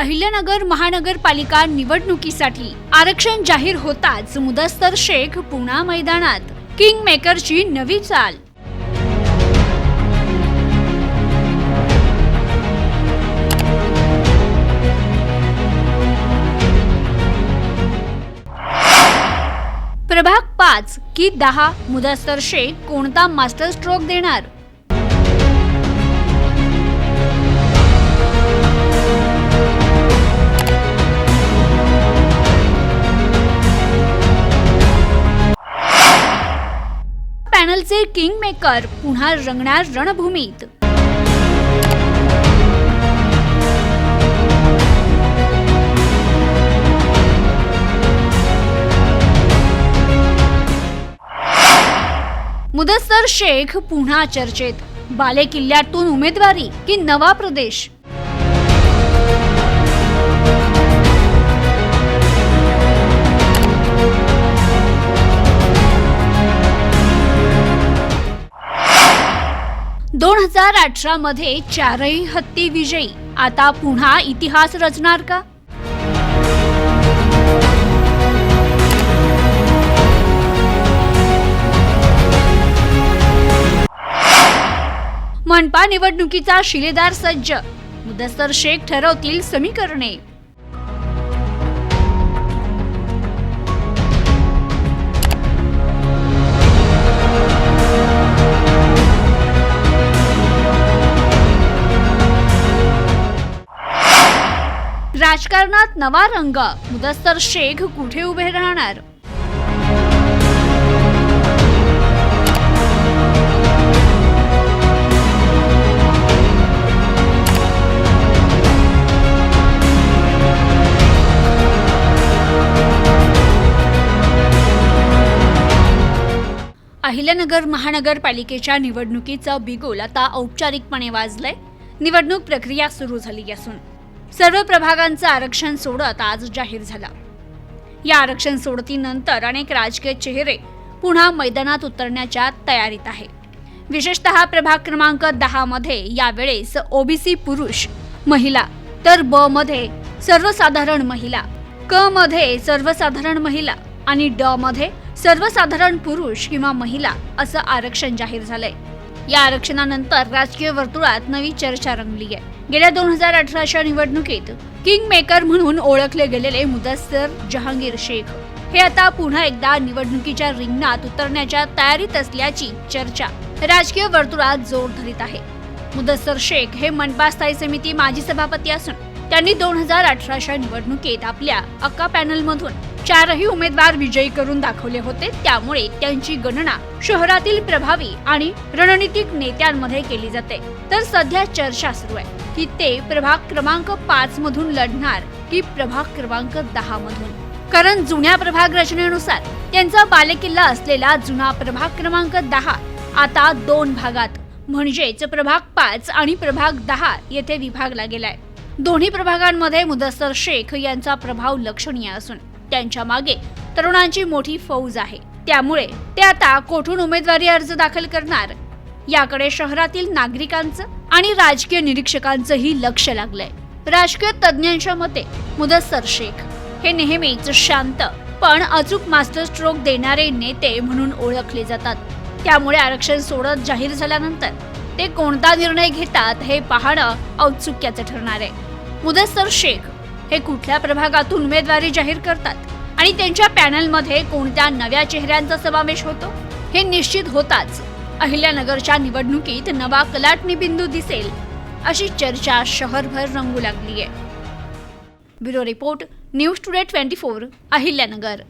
अहिल्यानगर महानगरपालिका निवडणुकीसाठी आरक्षण जाहीर होताच मुदस्तर शेख पुणा मैदानात किंग मेकरची नवी चाल. प्रभाग पाच की दहा मुदस्तर शेख कोणता मास्टर स्ट्रोक देणार? पॅनलचे किंग मेकर पुन्हा रंगणार रणभूमीत. मुदस्तर शेख पुन्हा चर्चेत. बालेकिल्ल्यातून उमेदवारी की नवा प्रदेश? दोन हजार अठरा मध्ये चारही हत्ती विजयी. आता पुन्हा इतिहास रचणार का? मनपा निवडणुकीचा शिलेदार सज्ज. मुदस्तर शेख ठरवतील समीकरणे. राजकारणात नवा रंग. मुदस्तर शेख कुठे उभे राहणार? अहिल्यानगर महानगरपालिकेच्या निवडणुकीचं बिगुल आता औपचारिकपणे वाजलंय. निवडणूक प्रक्रिया सुरू झाली असून सर्व प्रभागांचं आरक्षण सोडत आज जाहीर झाला. या आरक्षण सोडतीनंतर अनेक राजकीय चेहरे पुन्हा मैदानात उतरण्याच्या तयारीत आहे. विशेषतः प्रभाग क्रमांक दहा मध्ये यावेळेस ओबीसी पुरुष महिला तर ब मध्ये सर्वसाधारण महिला क मध्ये सर्वसाधारण महिला आणि ड मध्ये सर्वसाधारण पुरुष किंवा महिला असं आरक्षण जाहीर झालंय. या आरक्षणानंतर राजकीय वर्तुळात नवी चर्चा रंगली आहे. गेल्या दोन हजार अठराच्या निवडणुकीत किंग मेकर म्हणून ओळखले गेलेले मुदस्सर जहांगीर शेख हे आता पुन्हा एकदा निवडणुकीच्या रिंगणात उतरण्याच्या तयारीत असल्याची चर्चा राजकीय वर्तुळात जोर धरीत आहे. मुदस्सर शेख हे मनपा स्थायी समिती माजी सभापती असून त्यांनी दोन हजार अठराच्या निवडणुकीत आपल्या अक्का पॅनलमधून चारही उमेदवार विजयी करून दाखवले होते. त्यामुळे त्यांची गणना शहरातील प्रभावी आणि रणनीतिक नेत्यांमध्ये केली जाते. तर सध्या चर्चा सुरू आहे की ते प्रभाग क्रमांक पाच मधून लढणार की प्रभाग क्रमांक दहा मधून? कारण जुन्या प्रभाग रचनेनुसार त्यांचा बालेकिल्ला असलेला जुना प्रभाग क्रमांक दहा आता दोन भागात म्हणजेच प्रभाग पाच आणि प्रभाग दहा येथे विभागला गेलाय. दोन्ही प्रभागांमध्ये मुदस्तर शेख यांचा प्रभाव लक्षणीय असून त्यांच्या मागे तरुणांची मोठी फौज आहे. त्यामुळे ते आता कोठून उमेदवारी अर्ज दाखल करणार? याकडे शहरातील नागरिकांचं आणि राजकीय निरीक्षकांचंही लक्ष लागलंय. राजकीय तज्ज्ञांच्या मते मुदस्सर शेख हे नेहमीच शांत पण अचूक मास्टर स्ट्रोक देणारे नेते म्हणून ओळखले जातात. त्यामुळे आरक्षण सोडत जाहीर झाल्यानंतर ते कोणता निर्णय घेतात हे पाहणं औत्सुक्याचं ठरणार आहे. मुदस्सर शेख हे कुठल्या प्रभागातून उमेदवारी जाहीर करतात? आणि त्यांच्या पॅनलमध्ये कोणत्या नव्या चेहऱ्यांचा समावेश होतो? हे निश्चित होताच. अहिल्यानगरच्या निवडणुकीत नवा कलाटणी बिंदू दिसेल अशी चर्चा शहरभर रंगू लागली आहे bureau report news today twenty four Ahilyanagar.